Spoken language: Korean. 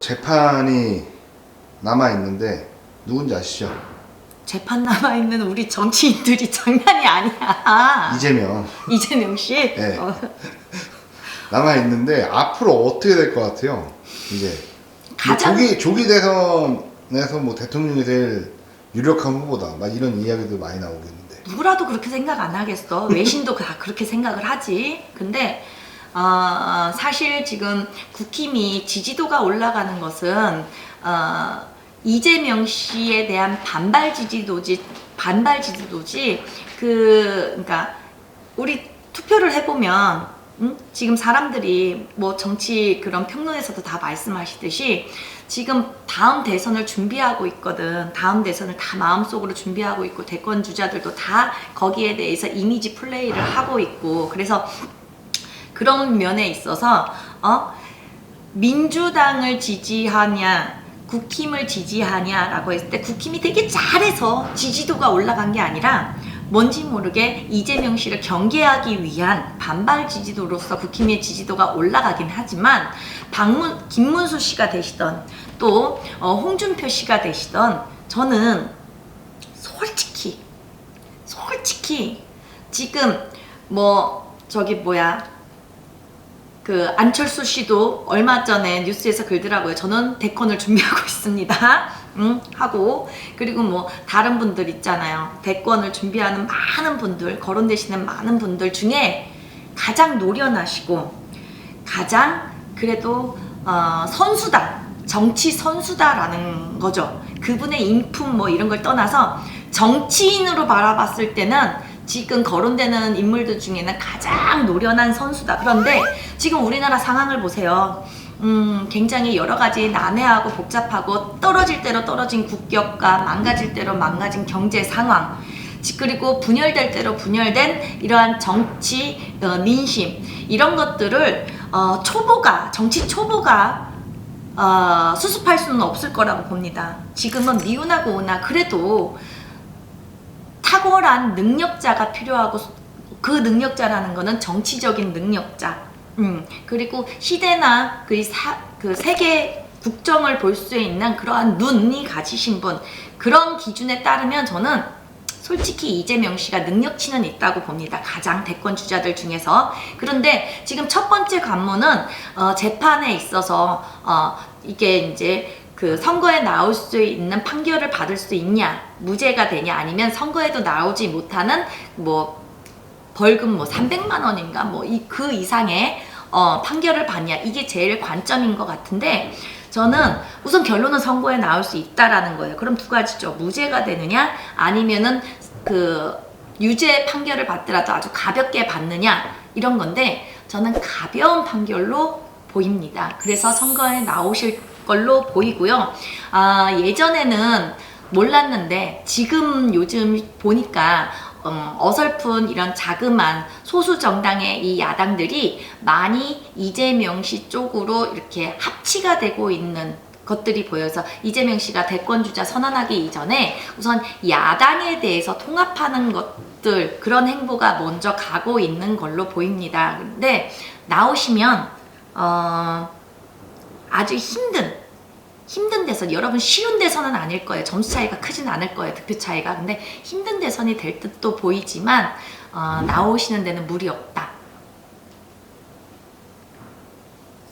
재판이 남아 있는데 누군지 아시죠? 재판 남아 있는 우리 정치인들이 장난이 아니야. 이재명 이재명 씨. 네. 어, 남아 있는데 앞으로 어떻게 될 것 같아요? 이제 뭐 가장- 조기 조기 대선에서 뭐 대통령이 될 유력한 후보다 막 이런 이야기도 많이 나오겠는데 누구라도 그렇게 생각 안 하겠어. 외신도 다 그렇게 생각을 하지. 근데 어, 사실 지금 국힘이 지지도가 올라가는 것은 어, 이재명 씨에 대한 반발 지지도지 반발 지지도지 그 그러니까 우리 투표를 해보면 음? 지금 사람들이 뭐 정치 그런 평론에서도 다 말씀하시듯이 지금 다음 대선을 준비하고 있거든. 다음 대선을 다 마음속으로 준비하고 있고 대권 주자들도 다 거기에 대해서 이미지 플레이를 하고 있고 그래서 그런 면에 있어서 어? 민주당을 지지하냐 국힘을 지지하냐라고 했을 때 국힘이 되게 잘해서 지지도가 올라간 게 아니라 뭔지 모르게 이재명 씨를 경계하기 위한 반발 지지도로서 국힘의 지지도가 올라가긴 하지만 박문 김문수 씨가 되시던 또 어, 홍준표 씨가 되시던 저는 솔직히 솔직히 지금 뭐 저기 뭐야 그 안철수 씨도 얼마 전에 뉴스에서 글더라고요. 저는 대권을 준비하고 있습니다. 응? 하고 그리고 뭐 다른 분들 있잖아요. 대권을 준비하는 많은 분들, 거론되시는 많은 분들 중에 가장 노련하시고 가장 그래도 어, 선수다. 정치 선수다라는 거죠. 그분의 인품 뭐 이런 걸 떠나서 정치인으로 바라봤을 때는 지금 거론되는 인물들 중에는 가장 노련한 선수다. 그런데 지금 우리나라 상황을 보세요. 음, 굉장히 여러 가지 난해하고 복잡하고 떨어질 대로 떨어진 국격과 망가질 대로 망가진 경제 상황. 지- 그리고 분열될 대로 분열된 이러한 정치 어, 민심 이런 것들을 어, 초보가 정치 초보가 어, 수습할 수는 없을 거라고 봅니다. 지금은 미운하고 오나 그래도 탁월한 능력자가 필요하고 그 능력자라는 거는 정치적인 능력자. 음, 그리고 시대나 그, 사, 그 세계 국정을 볼 수 있는 그러한 눈이 가지신 분 그런 기준에 따르면 저는 솔직히 이재명 씨가 능력치는 있다고 봅니다. 가장 대권 주자들 중에서. 그런데 지금 첫 번째 관문은 어, 재판에 있어서 어, 이게 이제 그 선거에 나올 수 있는 판결을 받을 수 있냐, 무죄가 되냐, 아니면 선거에도 나오지 못하는 뭐 벌금 뭐 300만 원인가 뭐 이 그 이상의 어, 판결을 받냐 이게 제일 관점인 것 같은데 저는 우선 결론은 선거에 나올 수 있다라는 거예요. 그럼 두 가지죠. 무죄가 되느냐 아니면은 그 유죄 판결을 받더라도 아주 가볍게 받느냐 이런 건데 저는 가벼운 판결로 보입니다. 그래서 선거에 나오실 걸로 보이고요. 아, 예전에는 몰랐는데 지금 요즘 보니까 음, 어설픈 이런 자그만 소수 정당의 이 야당들이 많이 이재명 씨 쪽으로 이렇게 합치가 되고 있는 것들이 보여서 이재명 씨가 대권 주자 선언하기 이전에 우선 야당에 대해서 통합하는 것들 그런 행보가 먼저 가고 있는 걸로 보입니다. 근데 나오시면 어, 아주 힘든 힘든 대선 여러분 쉬운 대선은 아닐 거예요. 점수 차이가 크진 않을 거예요. 득표 차이가. 근데 힘든 대선이 될 듯도 보이지만 어, 나오시는 데는 무리 없다